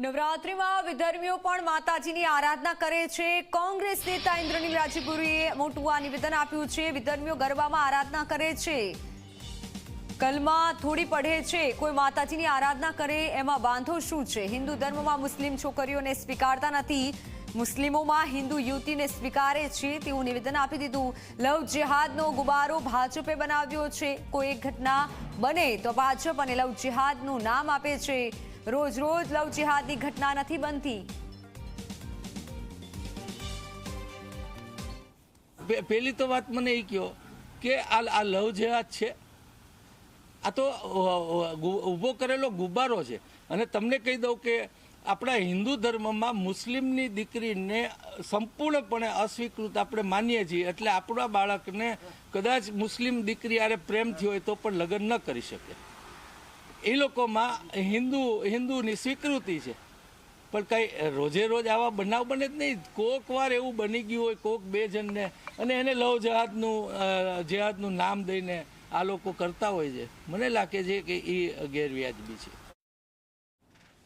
નવરાત્રિમાં વિધર્મીઓ પણ માતાજીની આરાધના કરે છે. કોંગ્રેસ નેતા ઇન્દ્રનીલ રાજપુરીએ મોટું આ નિવેદન આપ્યું છે. વિધર્મીઓ ગરબામાં આરાધના કરે છે. કલમાં થોડી પડે છે. કોઈ માતાજીની આરાધના કરે, એમાં વાંધો શું છે? હિન્દુ ધર્મમાં મુસ્લિમ છોકરીઓને સ્વીકારતા નથી. મુસ્લિમોમાં હિન્દુ યુવતીને સ્વીકારે છે. તેવું નિવેદન આપી દીધું. લવ જેહાદનો ગુબારો ભાજપે બનાવ્યો છે. કોઈ એક ઘટના બને તો ભાજપ અને લવ જેહાદનું નામ આપે છે. રોજ રોજ લવ જિહાદની ઘટના નથી બનતી. પહેલી તો વાત મને એ કહો કે આ આ લવ જેહાદ છે. આ તો ઊભો કરેલો ગુબ્બારો છે. અને તમને કહી દઉં કે આપણા હિન્દુ ધર્મમાં મુસ્લિમની દીકરીને સંપૂર્ણપણે અસ્વીકૃત આપણે માનીએ છીએ. એટલે આપણા બાળકને કદાચ મુસ્લિમ દીકરી આરે પ્રેમથી હોય તો પણ લગ્ન ન કરી શકે. એ લોકોમાં હિન્દુ હિન્દુની સ્વીકૃતિ છે. પણ કંઈ રોજે રોજ આવા બનાવ બને જ નહીં. કોક વાર એવું બની ગયું હોય કોક બે જણને અને એને લવ જહાદનું અ, જહાદનું નામ દઈને આ લોકો કરતા હોય છે. મને લાગે છે કે એ ગેરવ્યાજબી છે.